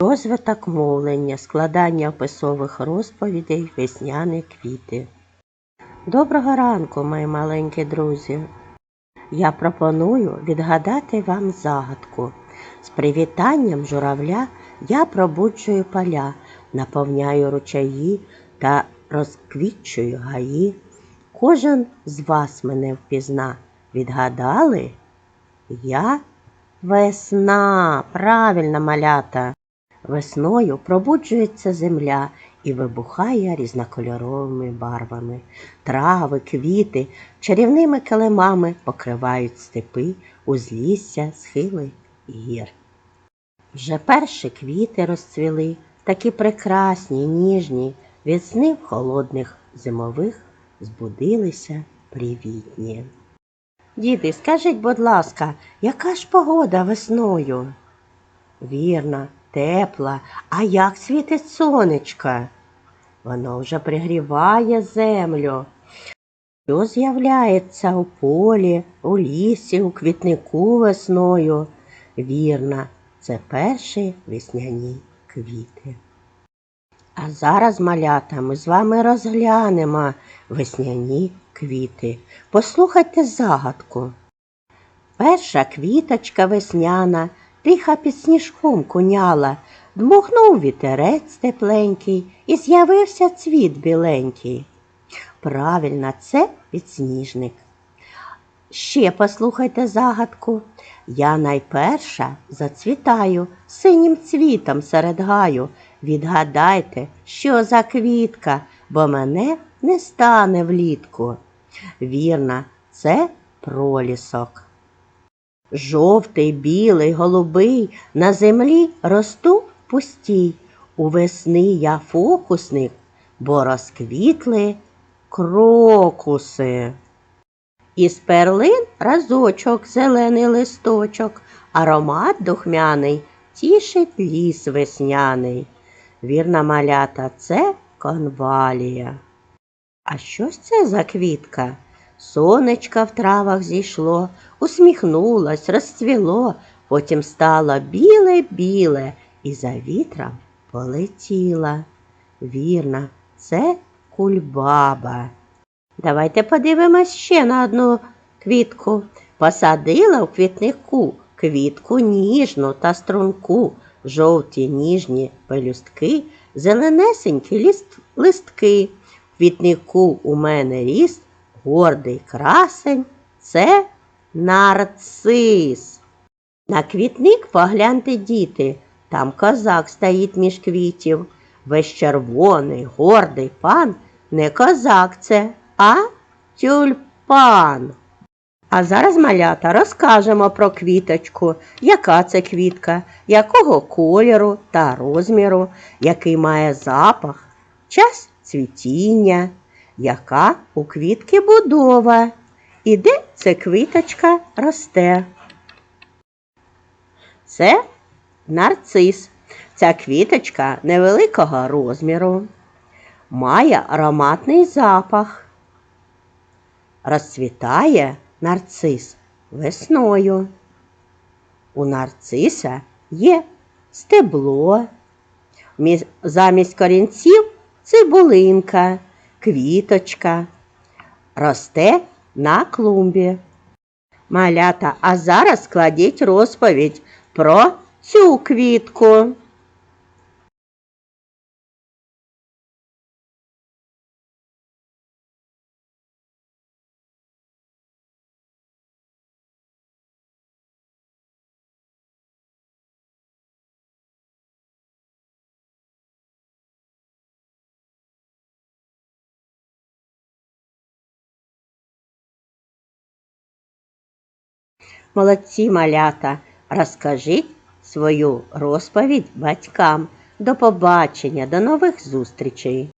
Розвиток мовлення, складання описових розповідей, весняні квіти. Доброго ранку, мої маленькі друзі. Я пропоную відгадати вам загадку. З привітанням журавля я пробуджую поля, наповняю ручаї та розквітчую гаї. Кожен з вас мене впізна. Відгадали? Я весна, правильно малята. Весною пробуджується земля і вибухає різнокольоровими барвами. Трави, квіти чарівними килимами покривають степи, узлісся, схили гір. Вже перші квіти розцвіли, такі прекрасні, ніжні, від снів холодних зимових збудилися привітні. Діти, скажіть, будь ласка, яка ж погода весною? Вірно, тепла. А як світить сонечко? Воно вже пригріває землю. Що з'являється у полі, у лісі, у квітнику весною? Вірно, це перші весняні квіти. А зараз, малята, ми з вами розглянемо весняні квіти. Послухайте загадку. Перша квіточка весняна тиха під сніжком куняла, дмухнув вітерець тепленький і з'явився цвіт біленький. Правильно, це підсніжник. Ще послухайте загадку. Я найперша зацвітаю синім цвітом серед гаю. Відгадайте, що за квітка, бо мене не стане влітку. Вірно, це пролісок. Жовтий, білий, голубий на землі росту пустій. У весни я фокусник, бо розквітли крокуси. Із перлин разочок зелений листочок, аромат духмяний тішить ліс весняний. Вірна малята, це конвалія. А що ж це за квітка? Сонечка в травах зійшло, усміхнулось, розцвіло, потім стало біле-біле і за вітром полетіла. Вірно, це кульбаба. Давайте подивимось ще на одну квітку. Посадила в квітнику квітку ніжну та струнку, жовті ніжні пелюстки, зеленесенькі ліст, листки. В квітнику у мене ріс гордий красень це нарцис. На квітник погляньте, діти, там козак стоїть між квітів. Весь червоний, гордий пан не козак це, а тюльпан. А зараз, малята, розкажемо про квіточку, яка це квітка, якого кольору та розміру, який має запах, час цвітіння, яка у квітки будова, і де ця квіточка росте. Це нарцис. Ця квіточка невеликого розміру, має ароматний запах. Розцвітає нарцис весною. У нарциса є стебло, замість корінців цибулинка, квіточка. Росте на клумбі. Малята, а зараз складіть розповідь про цю квітку. Молодці малята, розкажіть свою розповідь батькам. До побачення, до нових зустрічей!